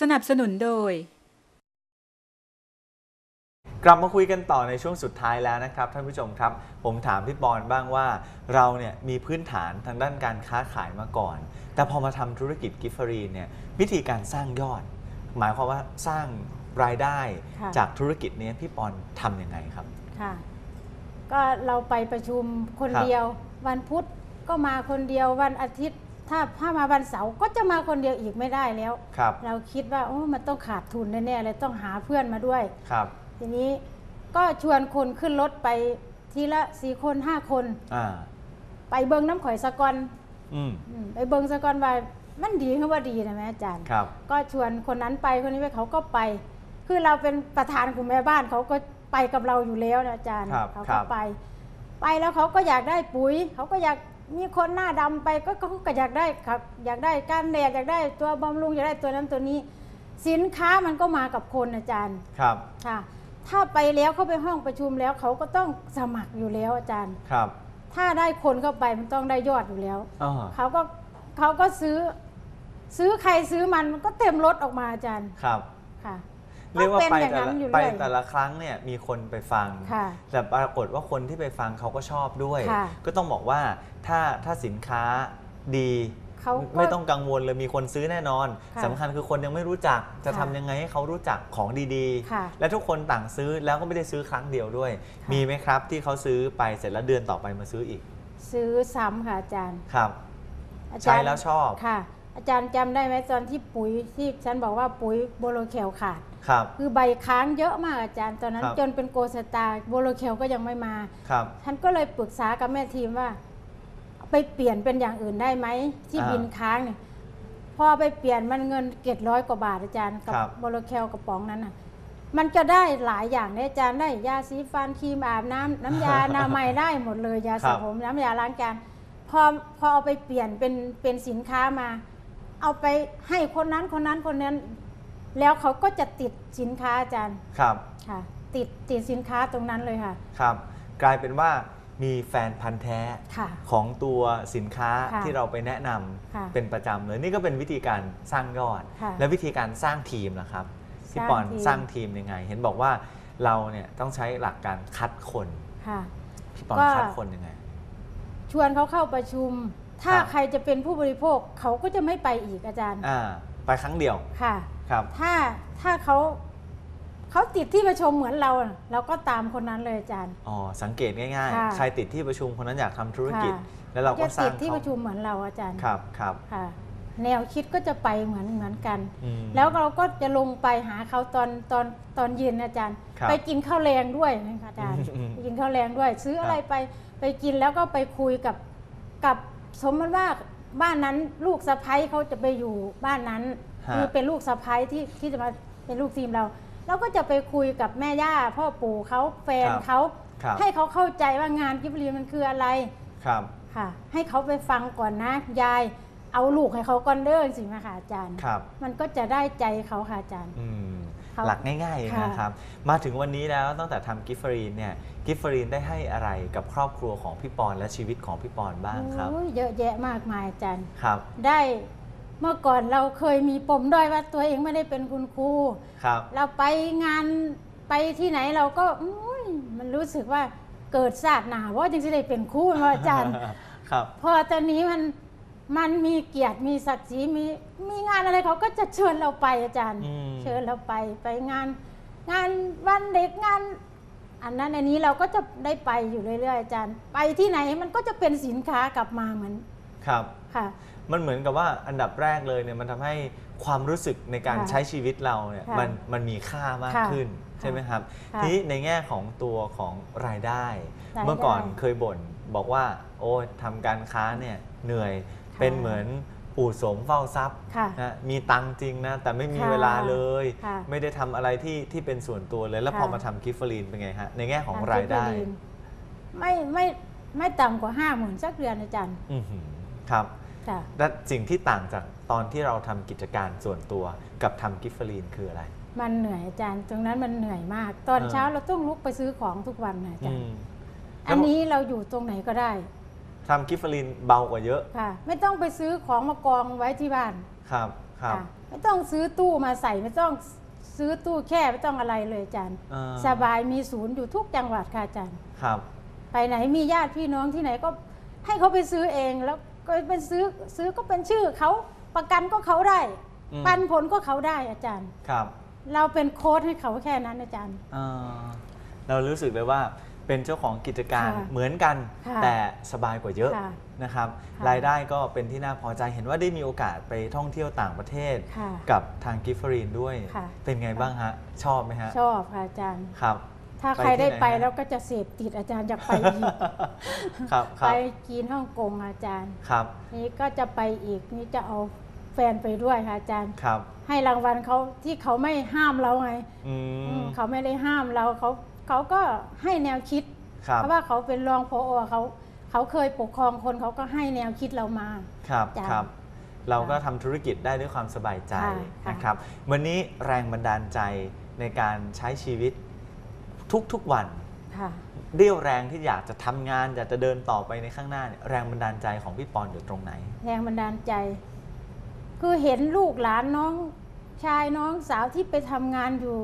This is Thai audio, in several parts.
สนับสนุนโดย กลับมาคุยกันต่อในช่วงสุดท้ายแล้วนะครับ ท่านผู้ชมครับ ผมถามพี่ปอนบ้างว่า เราเนี่ยมีพื้นฐานทางด้านการค้าขายมาก่อน แต่พอมาทำธุรกิจกิฟเฟอรีนเนี่ยวิธีการสร้างยอด หมายความว่าสร้างรายได้ค่ะ จากธุรกิจเนี้พี่ปอนทำยังไงครับ ค่ะ ก็เราไปประชุมคนครับ เดียว วันพุธก็มาคนเดียววันอาทิตย์ ถ้าถ้ามาวันเสาร์ก็จะมาคนเดียวอีกไม่ได้แล้ว ครับ เราคิดว่าโอ้มันต้องขาดทุนแน่ๆเลยต้องหาเพื่อนมาด้วย ครับ ทีนี้ก็ชวนคนขึ้นรถไปทีละสี่คนห้าคน อ่า ไปเบิงน้ำข่อยสะกอนอืม อืมไปเบิงสะกอนว่ามันดีคือว่าดีนะแม่อาจารย์ ครับ ก็ชวนคนนั้นไปคนนี้ไปเขาก็ไป คือเราเป็นประธานกลุ่มแม่บ้านเขาก็ไปกับเราอยู่แล้วนะอาจารย์ครับเขาครัก็บ ไป ไปแล้วเขาก็อยากได้ปุ๋ย เขาก็อยาก มีคนหน้าดำไปก็เขาก็อยากได้ครับ อยากได้การแดดอยากได้ตัวบำรุงอยากได้ตัวนั้นตัวนี้ สินค้ามันก็มากับคนอาจารย์ครับค่ะ ถ้าไปแล้วเข้าไปห้องประชุมแล้วเขาก็ต้องสมัครอยู่แล้วอาจารย์ครับ ถ้าได้คนเข้าไปมันต้องได้ยอดอยู่แล้วอ่าเขาก็เขาก็ซื้อ ซื้อใครซื้อมันมันก็เต็มรถออกมาอาจารย์ครับค่ะ เรียกว่าเป็นไปอย่างแต่นั้ละนอยู่ไปเรื่อยแต่ละครั้งเนี่ยมีคนไปฟังค่ะแต่ปรากฏว่าคนที่ไปฟังเขาก็ชอบด้วยค่ะก็ต้องบอกว่าถ้าถ้าสินค้าดีเขาก็ไม่ต้องกังวลเลยมีคนซื้อแน่นอนค่ะสำคัญคือคนยังไม่รู้จักจะค่ะทำยังไงให้เขารู้จักของดีค่ะและทุกคนต่างซื้อแล้วก็ไม่ได้ซื้อครั้งเดียวด้วยค่ะมีไหมครับที่เขาซื้อไปเสร็จแล้วเดือนต่อไปมาซื้ออีก ซื้อซ้ำค่ะอาจารย์ครับอาใช้จารย์แล้วชอบค่ะ อาจารย์จำได้ไหมตอนที่ปุ๋ยที่ฉันบอกว่าปุ๋ยโบโลแคลขาดครับ คือใบค้างเยอะมากอาจารย์ตอนนั้นครับจนเป็นโกสตาร์โบโลแคลก็ยังไม่มาครับฉันก็เลยปรึกษากับแม่ทีมว่า ไปเปลี่ยนเป็นอย่างอื่นได้ไหมที่อ่าบินค้างเนี่ยพอไปเปลี่ยนมันเงินเก็ดร้อยกว่าบาทอาจารย์กับครับโบโลแคลกระป๋องนั้นน่ะมันจะได้หลายอย่างเนี่ยอาจารย์ได้ยาสีฟันครีมอาบน้ำน้ำยานามัยได้หมดเลยยาสระผมน้ำยาล้างจานพอพอเอาไปเปลี่ยนเป็นเป็นสินค้ามา เอาไปให้คนนั้นคนนั้นคนนั้น แล้วเขาก็จะติดสินค้าอาจารย์ครับค่ะ ติดติดสินค้าตรงนั้นเลยค่ะ ครับ กลายเป็นว่ามีแฟนพันธ์แท้ค่ะ ของตัวสินค้าค่ะที่เราไปแนะนำค่ะเป็นประจำเลย นี่ก็เป็นวิธีการสร้างยอด ค่ะและวิธีการสร้างทีมนะครับพี่สร้างปอนทีมสร้างทีมยังไง เห็นบอกว่าเราเนี่ยต้องใช้หลักการคัดคนค่ะ พี่ปอนก็ คัดคนยังไง ชวนเขาเข้าประชุม ถ้าครับใครจะเป็นผู้บริโภคเขาก็จะไม่ไปอีกอาจารย์อ่าไปครั้งเดียวค่ะ ครับ ถ้าถ้าเขาเขาติดที่ประชุมเหมือนเราน่ะเราก็ตามคนนั้นเลยอาจารย์อ๋อสังเกตง่ายค่ะๆใครติดที่ประชุมคนนั้นอยากทำธุรกิจค่ะแล้วเราก็จะสร้าติงดที่เขาประชุมเหมือนเราอาจารย์ครับครับค่ะ แนวคิดก็จะไปเหมือนเหมือนกันอืมแล้วเราก็จะลงไปหาเขาตอนตอนตอนเย็นอาจารย์ครับไปกินข้าวแรงด้วยนะคะอาจารย์อืมไปกินข้าวแรงด้วย ซื้ออะไรครับไปไปกินแล้วก็ไปคุยกับกับ สมมติว่าบ้านนั้นลูกสะพ้ยเขาจะไปอยู่บ้านนั้นฮะ คือเป็นลูกสะพ้ยที่ที่จะมาเป็นลูกทีมเราเราก็จะไปคุยกับแม่ย่าพ่อปู่เขาแฟนเขาครับ ให้เขาเข้าใจว่างานกิฟต์รีมันคืออะไรครับ ค่ะ ให้เขาไปฟังก่อนนะยายเอาลูกให้เขาก่อนเด้อสิมาค่ะอาจารย์ ครับ มันก็จะได้ใจเขาค่ะอาจารย์ อืมเขา หลักง่ายๆค่ะนะครับ มาถึงวันนี้แล้วตั้งแต่ทำกิฟฟรีนเนี่ยกิฟฟรีนได้ให้อะไรกับครอบครัวของพี่ปอนและชีวิตของพี่ปอนบ้างครับโอ้ยเยอะแยะมากมายอาจารย์ครับ ได้เมื่อก่อนเราเคยมีปมด้อยว่าตัวเองไม่ได้เป็นคุณครูครับ เราไปงานไปที่ไหนเราก็อุ้ยมันรู้สึกว่าเกิดศาสตร์หนาว่าจึงจะได้เป็นครูมาอาจารย์ ครับ พอตอนนี้มัน มันมีเกียรติมีศักดิ์ศรีมีมีงานอะไรเขาก็จะเชิญเราไปอาจารย์ อืม เชิญเราไปไปงาน งานวันเด็กงาน อันนั้นอันนี้เราก็จะได้ไปอยู่เรื่อยๆอาจารย์ ไปที่ไหนมันก็จะเป็นสินค้ากลับมาเหมือนครับ ค่ะ มันเหมือนกับว่าอันดับแรกเลยเนี่ยมันทำให้ความรู้สึกในการค่ะใช้ชีวิตเราเนี่ยค่ะมันมันมีค่ามากค่ะขึ้นค่ะใช่ไหมครับค่ะทีนี้ในแง่ของตัวของรายได้ รายได้เมื่อก่อนเคยบ่นบอกว่า โอ้ยทำการค้าเนี่ยเหนื่อยค่ะ เป็นเหมือนปู่โสมเฝ้าทรัพย์ค่ะนะมีตังค์จริงนะ แต่ไม่มีค่ะเวลาเลย ค่ะไม่ได้ทำอะไรที่ที่เป็นส่วนตัวเลย แล้วค่ะพอมาทำกิฟเฟอรีนเป็นไงฮะ ในแง่ของรายได้ทงเทคโนโลยีไม่ไม่ไม่ต่ำกว่าห้าหมื่นสักเดือนอาจารย์อื้อหือครับ ค่ะ และสิ่งที่ต่างจากตอนที่เราทำกิจการส่วนตัวกับทำกิฟเฟอรีนคืออะไร มันเหนื่อยอาจารย์ ตรงนั้นมันเหนื่อยมาก ตอนเออเช้าเราต้องลุกไปซื้อของทุกวันนะอาจารย์ มอันนี้เราอยู่ตรงไหนก็ได้ ทำกิฟเฟอรีนเบากว่าเยอะ ค่ะ ไม่ต้องไปซื้อของมากองไว้ที่บ้านครับครับค่ะไม่ต้องซื้อตู้มาใส่ไม่ต้องซื้อตู้แค่ไม่ต้องอะไรเลยอาจารย์อ่าสบายมีศูนย์อยู่ทุกจังหวัดค่ะอาจารย์ ครับไปไหนมีญาติพี่น้องที่ไหนก็ให้เขาไปซื้อเองแล้วก็เป็นซื้อซื้อก็เป็นชื่อเขาประกันก็เขาได้ อืมปันผลก็เขาได้อาจารย์ ครับเราเป็นโค้ดให้เขาแค่นั้นอาจารย์อ่าเรารู้สึกเลยว่า เป็นเจ้าของกิจการค่ะเหมือนกัน ค่ะแต่สบายกว่าเยอะค่ะนะครับค่ะ รายได้ก็เป็นที่น่าพอใจเห็นว่าได้มีโอกาสไปท่องเที่ยวต่างประเทศ ค่ะ กับทางกิฟฟรีนด้วย ค่ะ เป็นไงบ้างฮะ ชอบไหมฮะ ชอบค่ะอาจารย์ ครับ ถ้าไปใครได้ที่ไหนไปฮะแล้วก็จะเสพติดอาจารย์อยากไปอีกครับคไปรับจีนฮ่องกงอาจารย์ ครับนี่ก็จะไปอีกนี่จะเอาแฟนไปด้วยค่ะอาจารย์ ครับให้รางวัลเขาที่เขาไม่ห้ามเราไงอือืมมเขาไม่ได้ห้ามเราเขา เขาก็ให้แนวคิดครับเพราะว่าเขาเป็นรองพอเขาเขาเคยปกครองคนเขาก็ให้แนวคิดเรามาครับจ้ะครับ เราก็ทำธุรกิจได้ด้วยความสบายใจค่ะค่ะนะครับ วันนี้แรงบันดาลใจในการใช้ชีวิตทุกๆวันค่ะเรี่ยวแรงที่อยากจะทำงานอยากจะเดินต่อไปในข้างหน้าเนี่ยแรงบันดาลใจของพี่ปอนอยู่ตรงไหน แรงบันดาลใจ คือเห็นลูกหลานน้องชายน้องสาวที่ไปทำงานอยู่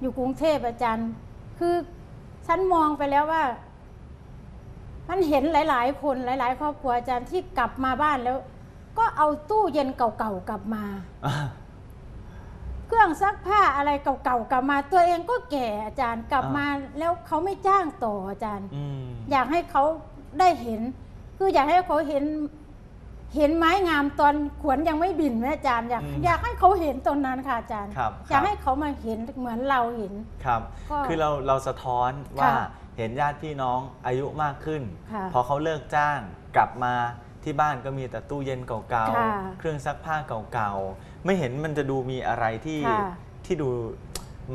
อยู่กรุงเทพอาจารย์ คือฉันมองไปแล้วว่า มันเห็นหลาย ๆ คนหลาย ๆ ครอบครัวอาจารย์ที่กลับมาบ้านแล้ว ก็เอาตู้เย็นเก่าๆกลับมา เครื่องซักผ้าอะไรเก่าๆกลับมา ตัวเองก็แก่อาจารย์กลับอ่ามมาแล้วเขาไม่จ้างต่ออาจารย์อืมอยากให้เขาได้เห็น คืออยากให้เขาเห็น เห็นไม้งามตอนขวนยังไม่บินแม่อาจารย์อยากอืมอยากให้เขาเห็นตอนนั้นค่ะอาจารย์ ครับอยากครับให้เขามาเห็นเหมือนเราเห็น ครับ ก็คือเราเราสะท้อนว่าค่ะเห็นญาติพี่น้องอายุมากขึ้น ค่ะพอเขาเลิกจ้างกลับมาที่บ้านก็มีแต่ตู้เย็นเก่าค่ะๆ เครื่องซักผ้าเก่าๆ ไม่เห็นมันจะดูมีอะไรที่ค่ะที่ดู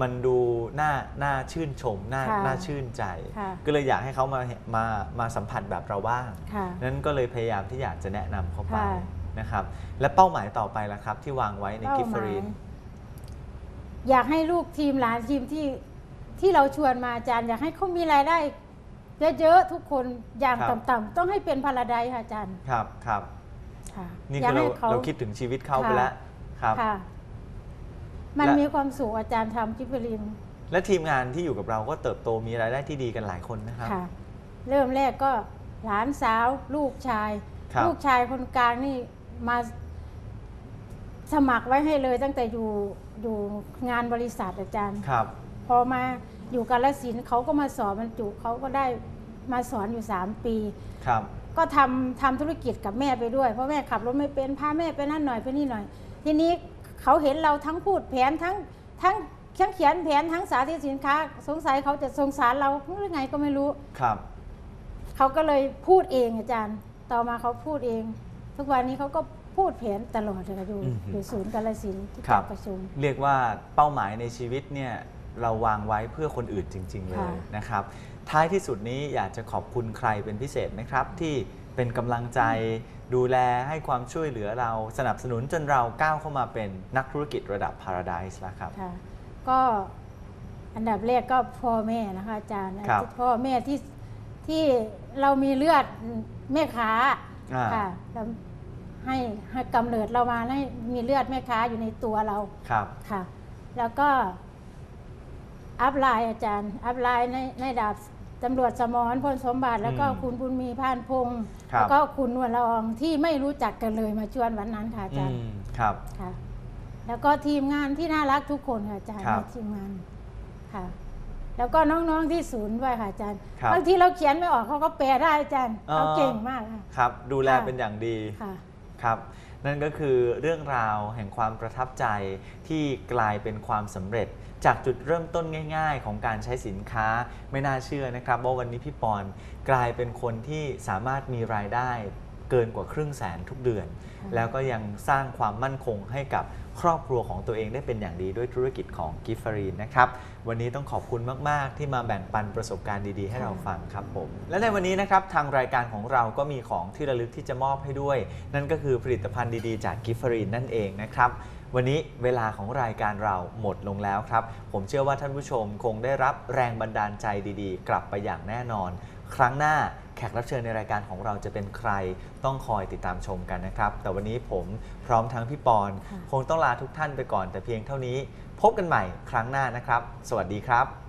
มันดูน่าน่าชื่นชมน่าค่ะน่าชื่นใจ ค่ะก็เลยอยากให้เขามามามาสัมผัสแบบเราบ้าง ค่ะนั้นก็เลยพยายามที่อยากจะแนะนำเขาไปค่ะ นะครับ และเป้าหมายต่อไปล่ะครับ ที่วางไว้ในเป้ากิฟหฟมายรีน อยากให้ลูกทีมหลานทีมที่ที่เราชวนมาอาจารย์ อยากให้เขามีรายได้เยอะๆทุกคนอย่างครับ ต่ำๆต้องให้เป็นพาราไดซ์ค่ะอาจารย์ครับครับ ค่ะนี่อยาคืกอเราให้เราคิดถึงชีวิตเขาไปค่ะ แล้วครับ ค่ะ มันและมีความสุขอาจารย์ทำกิฟเฟอรินและทีมงานที่อยู่กับเราก็เติบโตมีรายได้ที่ดีกันหลายคนนะครับ ค่ะ เริ่มแรกก็หลานสาวลูกชาย ครับ ลูกชายคนกลางนี่มาสมัครไว้ให้เลยตั้งแต่อยู่อยู่งานบริษัทอาจารย์ ครับ พอมาอยู่กาลสินธุ์เขาก็มาสอนบรรจุเขาก็ได้มาสอนอยู่ 3 ปี ครับ ก็ทำทำธุรกิจกับแม่ไปด้วย เพราะแม่ขับรถไม่เป็นพาแม่ไปนั่นหน่อยไปนี่หน่อย ทีนี้ เขาเห็นเราทั้งพูดแผนทั้งทั้งเขียนแผนทั้งสาธิตสินค้า สงสัยเขาจะสงสารเราหรือไงก็ไม่รู้ครับ เขาก็เลยพูดเองอาจารย์ ต่อมาเขาพูดเอง ทุกวันนี้เขาก็พูดแผนตลอดเลยค่ะอยู่อืมอยู่ศูนย์กาลสินธุ์ที่ครัจับดประชุม เรียกว่าเป้าหมายในชีวิตเนี่ยเราวางไว้เพื่อคนอื่นจริง ๆ เลยค่ะนะครับ ท้ายที่สุดนี้อยากจะขอบคุณใครเป็นพิเศษไหมครับ ที่ เป็นกำลังใจ ดูแลให้ความช่วยเหลือเราสนับสนุนจนเราก้าวเข้ามาเป็นนักธุรกิจระดับ Paradise แล้วครับ ค่ะก็อันดับแรกก็พ่อแม่นะคะอาจารย์ครับ พ่อแม่ที่ที่เรามีเลือดแม่ค้าอ่าค่ะแล้วให้ให้กำเนิดเรามาให้มีเลือดแม่ค้าอยู่ในตัวเราครับ ค่ะ แล้วก็อัพไลน์อาจารย์ อัพไลน์ในในดาบ ตำรวจสมรพลสมบัติ แล้วก็อืมคุณบุญมีพานพงศ์ครับ แล้วก็คุณนวลละอองที่ไม่รู้จักกันเลยมาชวนวันนั้นค่ะอาอืจารย์มครับ ค่ะ แล้วก็ทีมงานที่น่ารักทุกคนค่ะอาจารย์ครับในทีมงานค่ะ แล้วก็น้องๆที่ศูนย์ด้วยค่ะอาจารย์ครับบางทีเราเขียนไม่ออกเขาก็แปลได้อาจารย์อ๋อ เขาเก่งมากค่ะ ครับ ดูแลค่ะ เป็นอย่างดีค่ะ ครับ นั่นก็คือเรื่องราวแห่งความประทับใจที่กลายเป็นความสำเร็จ จากจุดเริ่มต้นง่าย ๆ ของการใช้สินค้าไม่น่าเชื่อนะครับว่าวันนี้พี่ปอนกลายเป็นคนที่สามารถมีรายได้ เกินกว่าครึ่งแสนทุกเดือนค่ะแล้วก็ยังสร้างความมั่นคงให้กับครอบครัวของตัวเองได้เป็นอย่างดีด้วยธุรกิจของกิฟฟรีนนะครับ วันนี้ต้องขอบคุณมาก ๆ ที่มาแบ่งปันประสบการณ์ดี ๆ ให้เราฟังครับผม และในวันนี้นะครับ ทางรายการของเราก็มีของที่ระลึกที่จะมอบให้ด้วย นั่นก็คือผลิตภัณฑ์ดี ๆ จากกิฟฟรีนนั่นเองนะครับวันนี้เวลาของรายการเราหมดลงแล้วครับ ผมเชื่อว่าท่านผู้ชมคงได้รับแรงบันดาลใจดีๆ กลับไปอย่างแน่นอน ครั้งหน้า แขกรับเชิญในรายการของเราจะเป็นใครต้องคอยติดตามชมกันนะครับ แต่วันนี้ผมพร้อมทั้งพี่ปอนค่ะคงต้องลาทุกท่านไปก่อนแต่เพียงเท่านี้ พบกันใหม่ครั้งหน้านะครับ สวัสดีครับ